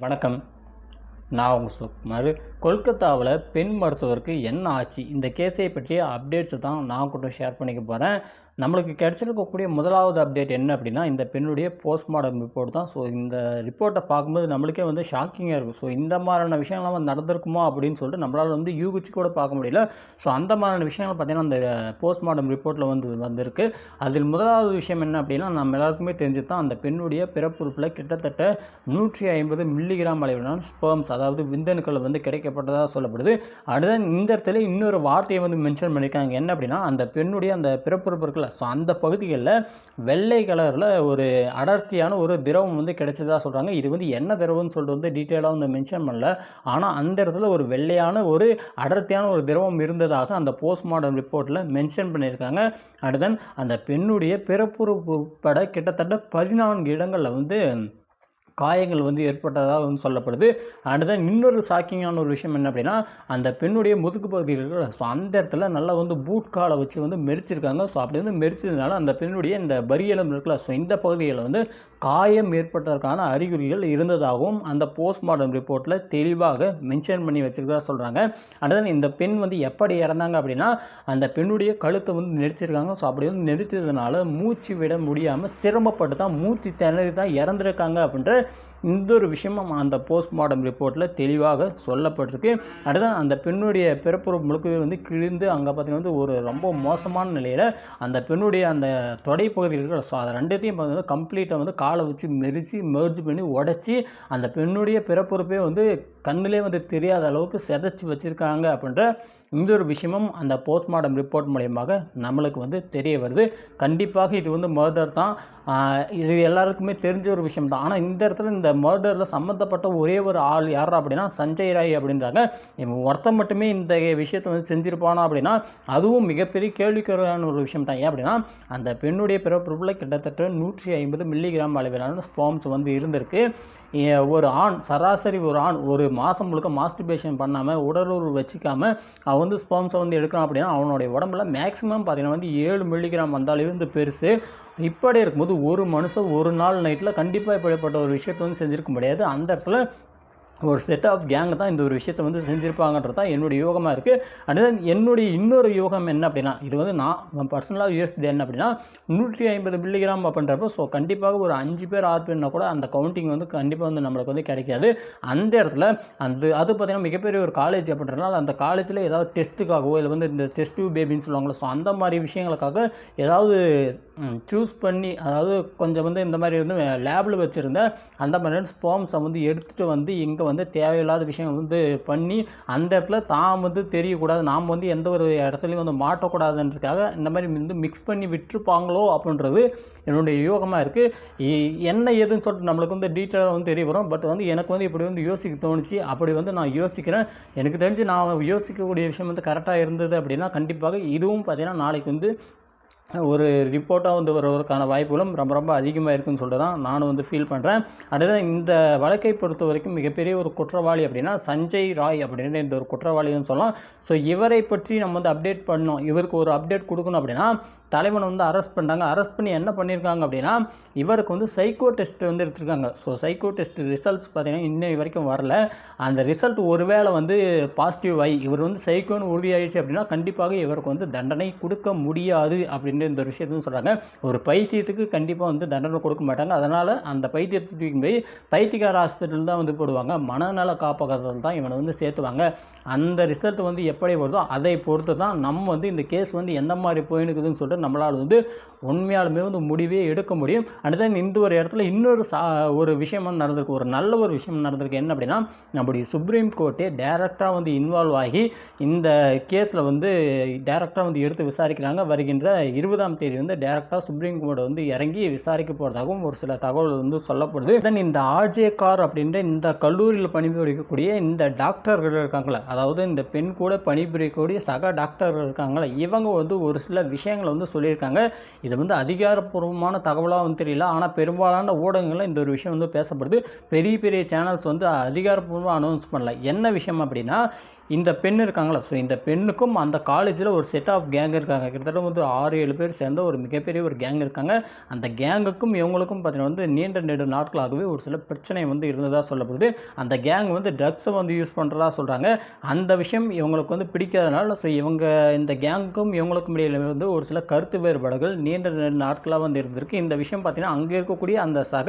வணக்கம். நான் உங்கள் சுகுமார். கொல்கத்தாவில் பெண் மருத்துவருக்கு என்ன ஆச்சு? இந்த கேஸை பற்றிய அப்டேட்ஸை தான் நான் கூட ஷேர் பண்ணிக்க போகிறேன் நம்மளுக்கு கிடைச்சிருக்கக்கூடிய முதலாவது அப்டேட் என்ன அப்படின்னா இந்த பெண்ணுடைய போஸ்ட்மார்ட்டம் ரிப்போர்ட் தான். ஸோ இந்த ரிப்போர்ட்டை பார்க்கும்போது நம்மளுக்கே வந்து ஷாக்கிங்காக இருக்கும். ஸோ இந்த மாதிரியான விஷயங்கள்லாம் வந்து நடந்திருக்குமா அப்படின்னு சொல்லிட்டு நம்மளால் வந்து யூகிச்சு கூட பார்க்க முடியல. ஸோ அந்த மாதிரியான விஷயங்கள் பார்த்திங்கன்னா அந்த போஸ்ட்மார்ட்டம் ரிப்போர்ட்டில் வந்து வந்திருக்கு. அதில் முதலாவது விஷயம் என்ன அப்படின்னா நம்ம எல்லாருக்குமே தெரிஞ்சு தான் அந்த பெண்ணுடைய பிறப்புறுப்பில் கிட்டத்தட்ட நூற்றி ஐம்பது மில்லிகிராம் அளவிலான ஸ்பெர்ம்ஸ் அதாவது விந்தணுக்கள் வந்து கிடைக்கப்பட்டதாக சொல்லப்படுது. அடுத்த இந்த இடத்துல இன்னொரு வார்த்தையை வந்து மென்ஷன் பண்ணியிருக்காங்க. என்ன அப்படின்னா அந்த பெண்ணுடைய அந்த பிறப்புறுப்பு ஸோ அந்த பகுதிகளில் வெள்ளை கலரில் ஒரு அடர்த்தியான ஒரு திரவம் வந்து கிடைச்சதாக சொல்கிறாங்க இது வந்து என்ன திரவம்னு சொல்லிட்டு வந்து டீட்டெயிலாக வந்து மென்ஷன் பண்ணல. ஆனால் அந்த இடத்துல ஒரு வெள்ளையான ஒரு அடர்த்தியான ஒரு திரவம் இருந்ததாக அந்த போஸ்ட்மார்ட்டம் ரிப்போர்ட்டில் மென்ஷன் பண்ணியிருக்காங்க. அடுத்தன் அந்த பெண்ணுடைய பிறப்புறுப்பு உட்பட கிட்டத்தட்ட பதினான்கு இடங்களில் வந்து காயங்கள் வந்து ஏற்பட்டதாக வந்து சொல்லப்படுது. அடுத்த இன்னொரு ஷாக்கிங்கான ஒரு விஷயம் என்ன அப்படின்னா அந்த பெண்ணுடைய முதுகு பகுதியில் இருக்கிற ஸோ அந்த இடத்துல நல்லா வந்து பூட் காலை வச்சு வந்து மெரிச்சிருக்காங்க. ஸோ அப்படி வந்து மெரிச்சதுனால அந்த பெண்ணுடைய இந்த பரியலம் இருக்குல்ல ஸோ இந்த பகுதியில் வந்து காயம் ஏற்பட்டதற்கான அறிகுறிகள் இருந்ததாகவும் அந்த போஸ்ட்மார்ட்டம் ரிப்போர்ட்டில் தெளிவாக மென்ஷன் பண்ணி வச்சிருக்கதா சொல்கிறாங்க அடுத்து இந்த பெண் வந்து எப்படி இறந்தாங்க அப்படின்னா அந்த பெண்ணுடைய கழுத்தை வந்து நெரிச்சிருக்காங்க. ஸோ அப்படி வந்து நெரிச்சதுனால மூச்சு விட முடியாமல் சிரமப்பட்டு தான் மூச்சு திணறி தான் இறந்துருக்காங்க அப்படின்ற இந்த ஒரு விஷயமும் அந்த போஸ்ட்மார்ட்டம் ரிப்போர்ட்டில் தெளிவாக சொல்லப்பட்டிருக்கு. அடுத்து அந்த பெண்ணுடைய பிறப்புறுப்பு முழுக்கவே வந்து கிழிந்து அங்கே பார்த்தீங்கன்னா வந்து ஒரு ரொம்ப மோசமான நிலையில் அந்த பெண்ணுடைய அந்த தொடை பகுதியில் இருக்கிற ஸோ அதை ரெண்டுத்தையும் பார்த்தீங்கன்னா கம்ப்ளீட்டாக வந்து காலை வச்சு மெரிச்சு மெர்ஜ் பண்ணி உடச்சி அந்த பெண்ணுடைய பிறப்புறுப்பே வந்து கண்ணிலே வந்து தெரியாத அளவுக்கு செதைச்சி வச்சுருக்காங்க அப்படின்ற இந்த ஒரு விஷயமும் அந்த போஸ்ட்மார்ட்டம் ரிப்போர்ட் மூலயமாக நம்மளுக்கு வந்து தெரிய வருது. கண்டிப்பாக இது வந்து மர்டர் தான். இது எல்லாருக்குமே தெரிஞ்ச ஒரு விஷயம் தான். ஆனால் இந்த இடத்துல இந்த மர்டரில் சம்மந்தப்பட்ட ஒரே ஒரு ஆள் யார் அப்படின்னா சஞ்சய் ராய் அப்படின்றாங்க. இவன் ஒருத்தன் மட்டுமே இந்த விஷயத்தை வந்து செஞ்சுருப்பானா அப்படின்னா அதுவும் மிகப்பெரிய கேள்விக்குறையான ஒரு விஷயம் தான். ஏன் அப்படின்னா அந்த பெண்ணுடைய பிறப்புறுப்பில் கிட்டத்தட்ட நூற்றி ஐம்பது மில்லிகிராம் அளவிலான ஸ்பாம்ஸ் வந்து இருந்திருக்கு. ஒரு ஆண் சராசரி ஒரு ஆண் ஒரு மாதம் முழுக்க மாஸ்டிபேஷன் பண்ணாமல் உடலுறவு வச்சுக்காமல் அவன் வந்து ஸ்பாம்ஸை வந்து எடுக்கிறான் அப்படின்னா அவனுடைய உடம்புல மேக்ஸிமம் பார்த்தீங்கன்னா வந்து ஏழு மில்லிகிராம் வந்தாலே வந்து பெருசு. இப்படி இருக்கும்போது ஒரு மனுஷன் ஒரு நாள் நைட்டில் கண்டிப்பாக இப்படிப்பட்ட ஒரு விஷயத்தை வந்து செஞ்சுருக்க முடியாது. அந்த இடத்துல ஒரு செட் ஆஃப் கேங்கு தான் இந்த ஒரு விஷயத்தை வந்து செஞ்சுருப்பாங்கன்றது தான் என்னுடைய யோகமாக இருக்குது அடுத்து என்னுடைய இன்னொரு யோகம் என்ன அப்படின்னா இது வந்து நான் பர்சனலாக யோசிச்சது என்ன அப்படின்னா நூற்றி ஐம்பது மில்லிகிராம் அப்படின்றப்போ ஸோ கண்டிப்பாக ஒரு அஞ்சு பேர் ஆறு பேர்னா கூட அந்த கவுண்டிங் வந்து கண்டிப்பாக வந்து நம்மளுக்கு வந்து கிடைக்காது. அந்த இடத்துல அந்த அது பார்த்திங்கன்னா மிகப்பெரிய ஒரு காலேஜ் அப்படின்றனால அந்த காலேஜில் ஏதாவது டெஸ்ட்டுக்காகவோ இல்லை வந்து இந்த டெஸ்ட் டியூப் பேபின்னு சொல்லுவாங்களோ ஸோ அந்த மாதிரி விஷயங்களுக்காக ஏதாவது சூஸ் பண்ணி அதாவது கொஞ்சம் வந்து இந்த மாதிரி வந்து லேபில் வச்சுருந்த அந்த மாதிரியான ஸ்பாம்ஸை வந்து எடுத்துகிட்டு வந்து இங்கே வந்து தேவையில்லாத விஷயம் வந்து பண்ணி அந்த இடத்துல தான் வந்து தெரியக்கூடாது. நாம் வந்து எந்த ஒரு இடத்துலையும் வந்து மாட்டக்கூடாதுன்றதுக்காக இந்த மாதிரி வந்து மிக்ஸ் பண்ணி விட்டுருப்பாங்களோ அப்படின்றது என்னுடைய யோகமாக இருக்குது என்ன ஏதுன்னு சொல்லிட்டு நம்மளுக்கு வந்து டீட்டெயிலாக வந்து தெரிய வரும். பட் வந்து எனக்கு வந்து இப்படி வந்து யோசிக்க தோணுச்சு. அப்படி வந்து நான் யோசிக்கிறேன். எனக்கு தெரிஞ்சு நான் யோசிக்கக்கூடிய விஷயம் வந்து கரெக்டாக இருந்தது அப்படின்னா கண்டிப்பாக இதுவும் பார்த்திங்கன்னா நாளைக்கு வந்து ஒரு ரிப்போர்ட்டாக வந்து வருவதற்கான வாய்ப்புகளும் ரொம்ப ரொம்ப அதிகமாக இருக்குன்னு சொல்லிட்டு தான் நானும் வந்து ஃபீல் பண்ணுறேன் அடுத்து இந்த வழக்கை பொறுத்த வரைக்கும் மிகப்பெரிய ஒரு குற்றவாளி அப்படின்னா சஞ்சய் ராய் அப்படின்ற இந்த ஒரு குற்றவாளின்னு சொல்லலாம். ஸோ இவரை பற்றி நம்ம வந்து அப்டேட் பண்ணோம் இவருக்கு ஒரு அப்டேட் கொடுக்கணும் அப்படின்னா தலைவனை வந்து அரெஸ்ட் பண்ணிட்டாங்க. அரெஸ்ட் பண்ணி என்ன பண்ணியிருக்காங்க அப்படின்னா இவருக்கு வந்து சைக்கோ டெஸ்ட் வந்து எடுத்திருக்காங்க. ஸோ சைக்கோ டெஸ்ட் ரிசல்ட்ஸ் பார்த்தீங்கன்னா இன்னும் வரைக்கும் வரல. அந்த ரிசல்ட் ஒருவேளை வந்து பாசிட்டிவ் ஆகி இவர் வந்து சைக்கோன்னு உறுதியாயிடுச்சு அப்படின்னா கண்டிப்பாக இவருக்கு வந்து தண்டனை கொடுக்க முடியாது அப்படின்னு இந்த விஷயத்தையும் சொல்கிறாங்க ஒரு பைத்தியத்துக்கு கண்டிப்பாக வந்து தண்டனை கொடுக்க மாட்டாங்க. அதனால் அந்த பைத்தியத்துக்கு போய் பைத்தியக்கார ஹாஸ்பிட்டல் தான் வந்து போடுவாங்க. மனநல காப்பகத்தில் தான் இவனை வந்து சேர்த்துவாங்க. அந்த ரிசல்ட் வந்து எப்படி வருதோ அதை பொறுத்து தான் நம்ம வந்து இந்த கேஸ் வந்து எந்த மாதிரி போயினுக்குதுன்னு சொல்லிட்டு நம்மளால் வந்து உண்மையாலுமே வந்து முடிவே எடுக்க முடியும். அடுத்து இந்த ஒரு இடத்துல இன்னொரு சா ஒரு விஷயம் நடந்திருக்கு. ஒரு நல்ல ஒரு விஷயம் நடந்திருக்கு. என்ன அப்படின்னா நம்முடைய சுப்ரீம் கோர்ட்டே டேரெக்டாக வந்து இன்வால்வ் ஆகி இந்த கேஸில் வந்து டேரெக்டாக வந்து எடுத்து விசாரிக்கிறாங்க. வருகின்ற இருபதாம் தேதி வந்து டேரெக்டாக சுப்ரீம் கோர்ட் வந்து இறங்கி விசாரிக்க போகிறதாகவும் ஒரு சில தகவல் வந்து சொல்லப்படுது. தென் இந்த ஆர்ஜே கார் அப்படின்ற இந்த கல்லூரியில் பணிபுரிக்கக்கூடிய இந்த டாக்டர்கள் இருக்காங்களே அதாவது இந்த பெண் கூட பணிபுரியக்கூடிய சக டாக்டர்கள் இருக்காங்களே இவங்க வந்து ஒரு சில விஷயங்களை வந்து சொல்லியிருக்காங்க. இது வந்து அதிகாரப்பூர்வமான தகவலாக வந்து தெரியல ஆனால் பெரும்பாலான ஊடகங்களில் இந்த ஒரு விஷயம் வந்து பேசப்படுது. பெரிய பெரிய சேனல்ஸ் வந்து அதிகாரப்பூர்வமாக அனௌன்ஸ் பண்ணல. என்ன விஷயம் அப்படின்னா இந்த பெண் இருக்காங்களா? ஸோ இந்த பெண்ணுக்கும் அந்த காலேஜில் ஒரு செட் ஆஃப் கேங் இருக்காங்க. கிட்டத்தட்ட வந்து ஆறு ஏழு பேர் சேர்ந்த ஒரு மிகப்பெரிய ஒரு கேங் இருக்காங்க. அந்த கேங்குக்கும் இவங்களுக்கும் பார்த்தீங்கன்னா வந்து நீண்ட நெடு நாட்களாகவே ஒரு சில பிரச்சனை வந்து இருந்ததாக சொல்லப்படுது. அந்த கேங் வந்து ட்ரக்ஸை வந்து யூஸ் பண்ணுறதா சொல்கிறாங்க அந்த விஷயம் இவங்களுக்கு வந்து பிடிக்காதனால ஸோ இவங்க இந்த கேங்குக்கும் இவங்களுக்கும் இடையில வந்து ஒரு சில கருத்து வேறுபாடுகள் நீண்ட நெடு நாட்களாக வந்து இருந்திருக்கு. இந்த விஷயம் பார்த்திங்கன்னா அங்கே இருக்கக்கூடிய அந்த சக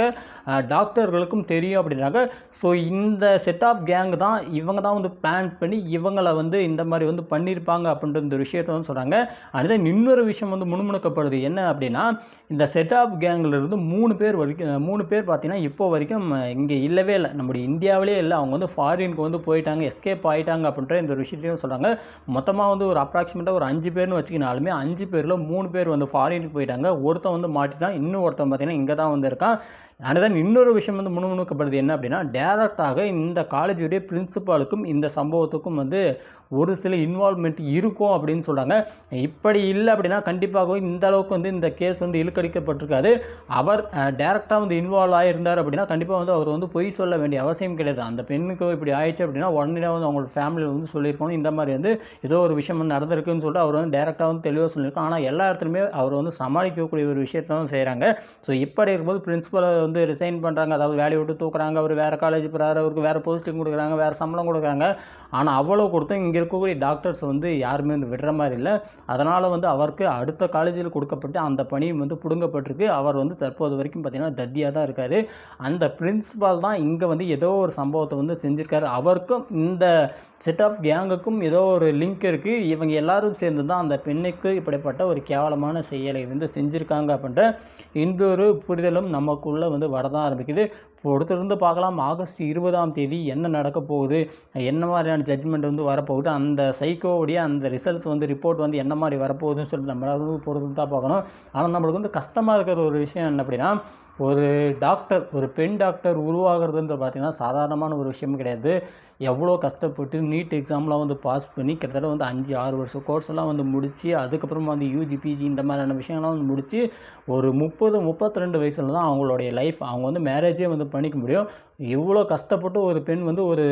டாக்டர்களுக்கும் தெரியும் அப்படின்றாங்க ஸோ இந்த செட் ஆஃப் கேங் தான் இவங்க தான் வந்து பிளான் பண்ணி இவங்களை வந்து இந்த மாதிரி வந்து பண்ணியிருப்பாங்க அப்படின்ற இந்த விஷயத்தை வந்து சொல்கிறாங்க அடுத்த இன்னொரு விஷயம் வந்து முணுமுணுக்கப்படுது. என்ன அப்படின்னா இந்த செட் ஆஃப் கேங்கில் இருந்து மூணு பேர் வரைக்கும் மூணு பேர் பார்த்தீங்கன்னா இப்போ வரைக்கும் இங்கே இல்லவே இல்லை. நம்முடைய இந்தியாவிலே இல்லை. அவங்க வந்து ஃபாரினுக்கு வந்து போயிட்டாங்க எஸ்கேப் ஆகிட்டாங்க அப்படின்ற இந்த ஒரு விஷயத்தையும் சொல்கிறாங்க மொத்தமாக வந்து ஒரு அப்ராக்சிமேட்டாக ஒரு அஞ்சு பேர்னு வச்சுக்கினாலுமே அஞ்சு பேரில் மூணு பேர் வந்து ஃபாரினுக்கு போயிட்டாங்க. ஒருத்தன் வந்து மாட்டிட்டான். இன்னும் ஒருத்தன் பார்த்தீங்கன்னா இங்கே தான் வந்து இருக்கான். அதுதான் இன்னொரு விஷயம் வந்து முணுமுணுக்கப்படுது. என்ன அப்படின்னா டேரக்டாக இந்த காலேஜுடைய பிரின்சிபாலுக்கும் இந்த சம்பவத்துக்கும் வந்து ஒரு சில இன்வால்மெண்ட் இருக்கும் அப்படின்னு சொல்கிறாங்க இப்படி இல்லை அப்படின்னா கண்டிப்பாக இந்த அளவுக்கு வந்து இந்த கேஸ் வந்து இழுக்கடிக்கப்பட்டிருக்காது. அவர் டேரெக்டாக வந்து இன்வால்வ் ஆகியிருந்தார் அப்படின்னா கண்டிப்பாக வந்து அவர் வந்து பொய் சொல்ல வேண்டிய அவசியம் கிடையாது. அந்த பெண்ணுக்கு இப்படி ஆயிடுச்சு அப்படின்னா உடனே வந்து அவங்களோட ஃபேமிலியில் வந்து சொல்லியிருக்கணும். இந்த மாதிரி வந்து ஏதோ ஒரு விஷயம் வந்து நடந்திருக்குன்னு சொல்லிட்டு அவர் வந்து டேரெக்டாக வந்து தெளிவாக சொல்லியிருக்கோம் ஆனால் எல்லா இடத்துலையுமே அவர் வந்து சமாளிக்கக்கூடிய ஒரு விஷயத்தை தான் செய்கிறாங்க ஸோ இப்படி இருக்கும்போது பிரின்ஸிபலை வந்து ரிசைன் பண்ணுறாங்க அதாவது வேலையை விட்டு தூக்குறாங்க. அவர் வேறு காலேஜ் போகிறாரு அவருக்கு வேறு போஸ்டிங் கொடுக்குறாங்க. வேறு சம்பளம் கொடுக்குறாங்க. ஆனால் அவ்வளோ கொடுத்தும்? இங்கே இருக்கக்கூடிய டாக்டர்ஸ் வந்து யாருமே வந்து விடுற மாதிரி இல்லை. அதனால் வந்து அவருக்கு அடுத்த காலேஜில் கொடுக்கப்பட்டு அந்த பணியும் வந்து பிடுங்கப்பட்டிருக்கு. அவர் வந்து தற்போது வரைக்கும் பார்த்திங்கன்னா தத்தியாக தான் இருக்கார். அந்த பிரின்சிபால் தான் இங்கே வந்து ஏதோ ஒரு சம்பவத்தை வந்து செஞ்சுருக்காரு. அவருக்கும் இந்த செட் ஆஃப் கேங்குக்கும் ஏதோ ஒரு லிங்க் இருக்குது இவங்க எல்லாரும் சேர்ந்து தான் அந்த பெண்ணுக்கு இப்படிப்பட்ட ஒரு கேவலமான செயலை வந்து செஞ்சுருக்காங்க அப்படின்ற இந்த ஒரு புரிதலும் நமக்குள்ளே வந்து வரதான் ஆரம்பிக்குது. பொறுத்திருந்து பார்க்கலாம். ஆகஸ்ட் இருபதாம் தேதி என்ன நடக்க போகுது? என்ன மாதிரியான ஜட்ஜ்மெண்ட் வந்து வரப்போகுது. அந்த சைக்கோவுடைய அந்த ரிசல்ட்ஸ் வந்து ரிப்போர்ட் வந்து என்ன மாதிரி வரப்போகுதுன்னு சொல்லிட்டு நம்மளால வந்து பொறுத்து தான் பார்க்கணும். ஆனால் நம்மளுக்கு வந்து கஷ்டமாக இருக்கிற ஒரு விஷயம் என்ன அப்படின்னா ஒரு டாக்டர் ஒரு பெண் டாக்டர் உருவாகிறதுன்றது பார்த்திங்கன்னா சாதாரணமான ஒரு விஷயம் கிடையாது. எவ்வளோ கஷ்டப்பட்டு நீட் எக்ஸாம்லாம் வந்து பாஸ் பண்ணி கிட்டத்தட்ட வந்து அஞ்சு ஆறு வருஷம் கோர்ஸ்லாம் வந்து முடித்து அதுக்கப்புறமா வந்து யூஜி பிஜி இந்த மாதிரியான விஷயங்கள்லாம் வந்து முடித்து ஒரு முப்பது முப்பத்தி ரெண்டு வயசில் தான் அவங்களுடைய லைஃப் அவங்க வந்து மேரேஜே வந்து பண்ணிக்க முடியும். இவ்வளோ கஷ்டப்பட்டு ஒரு பெண் வந்து ஒரு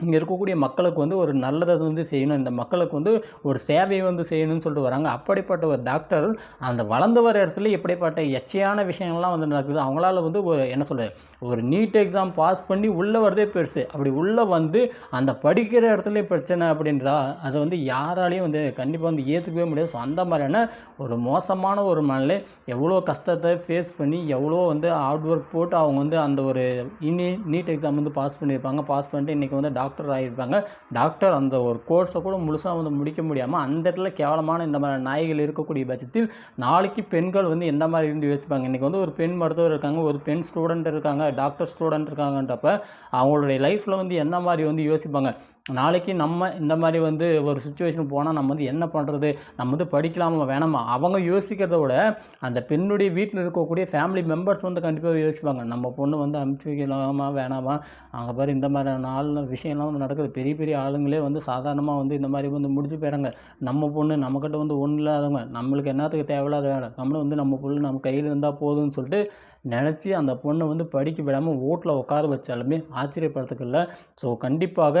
இங்கே இருக்கக்கூடிய மக்களுக்கு வந்து ஒரு நல்லதை வந்து செய்யணும். இந்த மக்களுக்கு வந்து ஒரு சேவையை வந்து செய்யணும்னு சொல்லிட்டு வராங்க. அப்படிப்பட்ட ஒரு டாக்டர் அந்த வளர்ந்து வர இடத்துல இப்படிப்பட்ட எச்சையான விஷயங்கள்லாம் வந்து நடக்குது அவங்களால வந்து ஒரு என்ன சொல்கிறது ஒரு நீட் எக்ஸாம் பாஸ் பண்ணி உள்ளே வரதே பெருசு. அப்படி உள்ளே வந்து அந்த படிக்கிற இடத்துல பிரச்சனை அப்படின்றா அதை வந்து யாராலையும் வந்து கண்டிப்பாக வந்து ஏற்றுக்கவே முடியாது. ஸோ அந்த மாதிரியான ஒரு மோசமான ஒரு மனநிலை எவ்வளோ கஷ்டத்தை ஃபேஸ் பண்ணி எவ்வளோ வந்து ஹார்ட் ஒர்க் போட்டு அவங்க வந்து அந்த ஒரு இனி நீட் எக்ஸாம் வந்து பாஸ் பண்ணியிருப்பாங்க. பாஸ் பண்ணிட்டு இன்றைக்கி வந்து டாக்டர் டாக்டர் ஆகியிருப்பாங்க டாக்டர் அந்த ஒரு கோர்ஸை கூட முழுசாக வந்து முடிக்க முடியாமல் அந்த இடத்துல கேவலமான இந்த மாதிரி நாய்கள் இருக்கக்கூடிய பட்சத்தில் நாளைக்கு பெண்கள் வந்து எந்த மாதிரி இருந்து யோசிப்பாங்க? இன்றைக்கி வந்து ஒரு பெண் மருத்துவர் இருக்காங்க ஒரு பெண் ஸ்டூடெண்ட் இருக்காங்க டாக்டர் ஸ்டூடெண்ட் இருக்காங்கன்றப்ப அவங்களுடைய லைஃப்பில் வந்து என்ன மாதிரி வந்து யோசிப்பாங்க? நாளைக்கு நம்ம இந்த மாதிரி வந்து ஒரு சுச்சுவேஷன் போனால் நம்ம வந்து என்ன பண்ணுறது நம்ம வந்து படிக்கலாமா? வேணாமா? அவங்க யோசிக்கிறத விட அந்த பெண்ணுடைய வீட்டில் இருக்கக்கூடிய ஃபேமிலி மெம்பர்ஸ் வந்து கண்டிப்பாக யோசிப்பாங்க. நம்ம பொண்ணு வந்து அனுப்பிச்சி வைக்கலாமா? வேணாமா? அங்கே பாரு இந்த மாதிரியான ஆள் விஷயம்லாம் வந்து நடக்குது. பெரிய பெரிய ஆளுங்களே வந்து சாதாரணமாக வந்து இந்த மாதிரி வந்து முடிச்சு போயிறாங்க. நம்ம பொண்ணு நம்மக்கிட்ட வந்து ஒன்றும் இல்லாதவங்க. நம்மளுக்கு என்னத்துக்கு தேவையில்லாத வேலை? நம்மளும் வந்து நம்ம பொண்ணு நம்ம கையில் இருந்தால் போதும்னு சொல்லிட்டு நினச்சி அந்த பொண்ணை வந்து படிக்க விடாமல் ஓட்டில் உட்கார வச்சாலுமே ஆச்சரியப்படுறதுக்கு ஸோ கண்டிப்பாக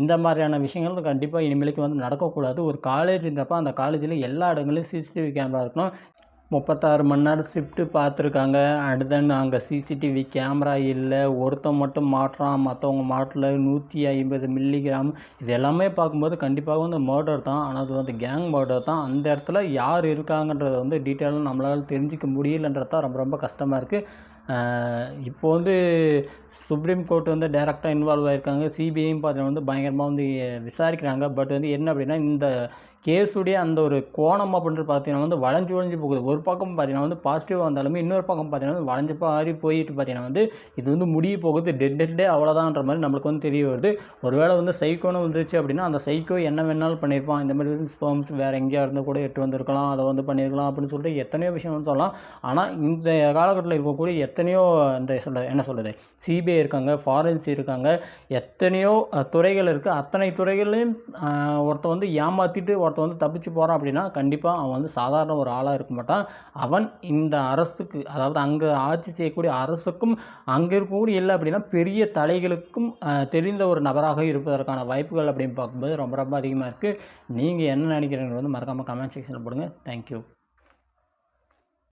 இந்த மாதிரியான விஷயங்கள் கண்டிப்பாக இனிமேலுக்கு வந்து நடக்கக்கூடாது. ஒரு காலேஜ்ன்றப்ப அந்த காலேஜில் எல்லா இடங்களையும் சிசிடிவி கேமரா இருக்கணும். முப்பத்தாறு மணி நேரம் ஷிஃப்ட்டு பார்த்துருக்காங்க. அடுத்து அங்கே சிசிடிவி கேமரா இல்லை. ஒருத்தன் மட்டும் மாட்டுறான். மற்றவங்க மாட்டல நூற்றி ஐம்பது மில்லிகிராம் இது எல்லாமே பார்க்கும்போது கண்டிப்பாக வந்து மர்டர் தான். ஆனால் அது வந்து கேங் மர்டர் தான். அந்த இடத்துல யார் இருக்காங்கன்றத வந்து டீட்டெயிலாக நம்மளால் தெரிஞ்சிக்க முடியலன்றது தான் ரொம்ப ரொம்ப கஷ்டமாக இருக்குது இப்போ வந்து சுப்ரீம் கோர்ட் வந்து டைரெக்டாக இன்வால்வ் ஆகிருக்காங்க சிபிஐயும் பார்த்தீங்கன்னா வந்து பயங்கரமாக வந்து விசாரிக்கிறாங்க. பட் வந்து என்ன அப்படின்னா இந்த கேஸுடைய அந்த ஒரு கோணம் அப்படின்றது பார்த்தீங்கன்னா வந்து வளைஞ்சு வளைஞ்சு போகுது. ஒரு பக்கம் பார்த்தீங்கன்னா வந்து பாசிட்டிவாக வந்தாலுமே இன்னொரு பக்கம் பார்த்தீங்கன்னா வந்து வளைஞ்சு பாரி போயிட்டு பார்த்தீங்கன்னா வந்து இது வந்து முடிய போகுது. டெட் டெட்டே அவ்வளோதான்ற மாதிரி நம்மளுக்கு வந்து தெரிய வருது. ஒருவேளை வந்து சைக்கோன்னு வந்துருச்சு அப்படின்னா அந்த சைக்கோ என்ன வேணாலும் பண்ணியிருப்பான். இந்த மாதிரி ஸ்பெர்ம்ஸ் வேறு எங்கேயா இருந்து கூட எட்டு வந்திருக்கலாம். அதை வந்து பண்ணியிருக்கலாம் அப்படின்னு சொல்லிட்டு எத்தனையோ விஷயம் சொல்லலாம். ஆனால் இந்த காலகட்டத்தில் இருக்கக்கூடிய எத்தனையோ இந்த சொல்ல என்ன சொல்கிறது சிபிஐ இருக்காங்க ஃபாரன்சி இருக்காங்க. எத்தனையோ துறைகள் இருக்குது அத்தனை துறைகள்லையும் ஒருத்த ஒருத்தன் வந்து ஏமாற்றிட்டு ஒருத்தன் வந்து தப்பிச்சு போகிறான் அப்படின்னா கண்டிப்பாக அவன் வந்து சாதாரண ஒரு ஆளாக இருக்க மாட்டான். அவன் இந்த அரசுக்கு அதாவது அங்கே ஆட்சி செய்யக்கூடிய அரசுக்கும் அங்கே இருக்கக்கூடிய இல்லை அப்படின்னா பெரிய தலைகளுக்கும் தெரிந்த ஒரு நபராக இருப்பதற்கான வாய்ப்புகள் அப்படின்னு பார்க்கும்போது ரொம்ப ரொம்ப அதிகமாக இருக்குது நீங்கள் என்ன நினைக்கிறீங்க வந்து மறக்காமல் கமெண்ட் செக்ஷனில் போடுங்க. தேங்க்யூ